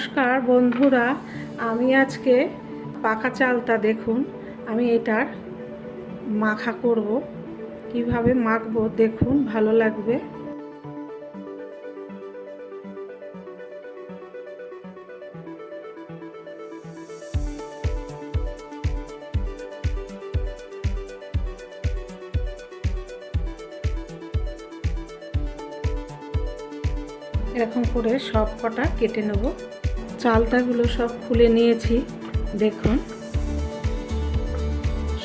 নমস্কার বন্ধুরা, আমি আজকে পাকা চালটা দেখুন, আমি এটার মাখা করব। কীভাবে মাখবো দেখুন, ভালো লাগবে। এরকম করে সব কটা কেটে নেব। চালতাগুলো সব খুলে নিয়েছি। দেখুন।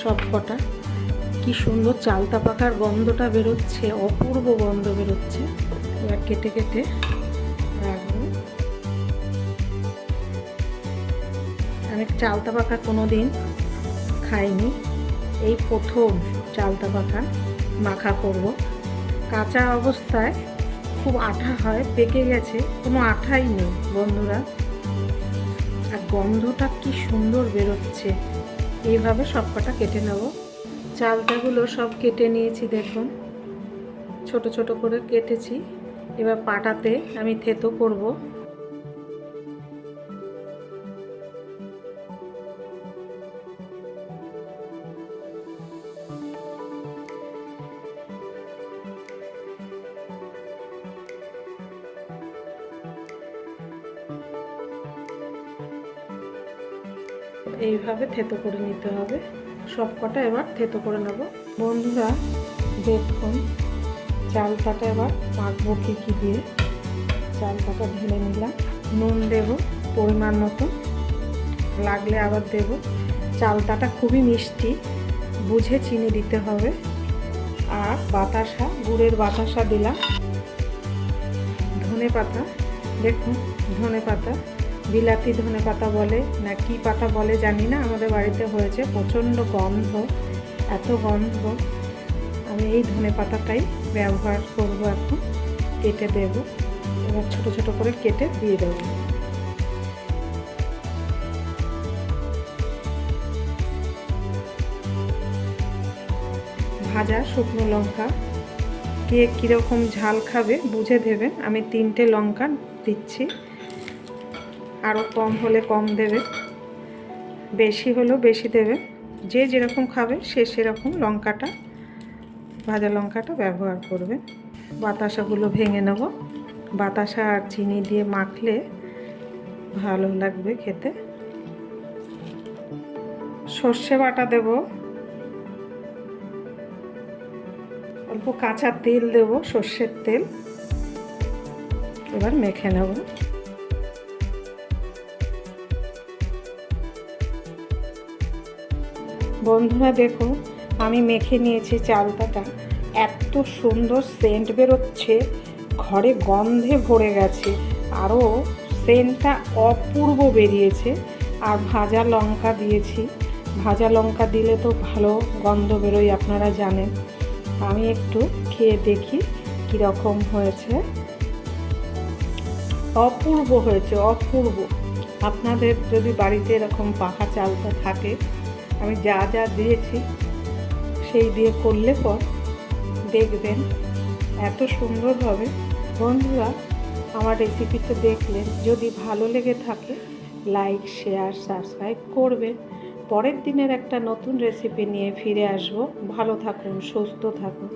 সব কটা। কি সুন্দর চালতা পাকার গন্ধটা বেরোচ্ছে, অপূর্ব গন্ধ বেরোচ্ছে। এবার কেটে কেটে আমি চালতা পাকা কোনো দিন খাইনি। এই প্রথম চালতা পাকা মাখা করব। কাঁচা অবস্থায় খুব আঠা হয়, পেকে গেছে। কোনো আঠাই নেই, বন্ধুরা। আর গন্ধটা কি সুন্দর বেরোচ্ছে। এইভাবে সব কটা কেটে নেব। চালটাগুলো সব কেটে নিয়েছি, দেখুন। ছোট ছোট করে কেটেছি। এবার পাটাতে আমি থেতো করব। এইভাবে থেতো করে নিতে হবে। সব কটা এবার থেতো করে নেব। বন্ধুরা, দেখুন, চালটাটা এবার মাখবো কী কী দিয়ে। চালটাটা ঢেলে নিলাম। নুন দেব পরিমাণ মতো। লাগলে আবার দেব। চালটাটা খুবই মিষ্টি, বুঝে চিনি দিতে হবে। আর বাতাসা, গুড়ের বাতাসা দিলাম। ধনে পাতা, দেখুন, ধনে পাতা। বিলাতি ধনে পাতা বলে, না কি পাতা বলে জানি না, আমাদের বাড়িতে হয়েছে প্রচণ্ড গন্ধ, এত গন্ধ। আমি এই ধনে পাতাটাই ব্যবহার করব এখন, কেটে দেব। এবার ছোট ছোট করে কেটে দিয়ে দেবো। ভাজা শুকনো লঙ্কা, কে কীরকম ঝাল খাবে বুঝে দেবেন। আমি তিনটে লঙ্কা দিচ্ছি। আরও কম হলে কম দেবে। বেশি হলেও বেশি দেবে। যে যেরকম খাবে সে সেরকম লঙ্কাটা, ভাজা লঙ্কাটা ব্যবহার করবে। বাতাসাগুলো ভেঙে নেব। বাতাসা আর চিনি দিয়ে মাখলে ভালো লাগবে খেতে। সর্ষে বাটা দেব। অল্প কাঁচা তেল দেব সর্ষের তেল। এবার মেখে নেব। বন্ধুরা দেখো, আমি মেখে নিয়েছি চালতাটা এত সুন্দর সেন্ট বেরোচ্ছে, ঘরে গন্ধে ভরে গেছে। আরও সেন্টটা অপূর্ব বেরিয়েছে। আর ভাজা লঙ্কা দিয়েছি। ভাজা লঙ্কা দিলে তো ভালো গন্ধ বেরোয়, আপনারা জানেন। আমি একটু খেয়ে দেখি কীরকম হয়েছে। অপূর্ব হয়েছে, অপূর্ব। আপনাদের যদি বাড়িতে এরকম পাকা চালটা থাকে আমি যা যা দিয়েছি, সেই দিয়ে করলে পর দেখবেন এত সুন্দর হবে। বন্ধুরা, আমার রেসিপিটা দেখলেন। যদি ভালো লেগে থাকে লাইক শেয়ার সাবস্ক্রাইব করবেন। পরের দিনের একটা নতুন রেসিপি নিয়ে ফিরে আসব। ভালো থাকুন, সুস্থ থাকুন।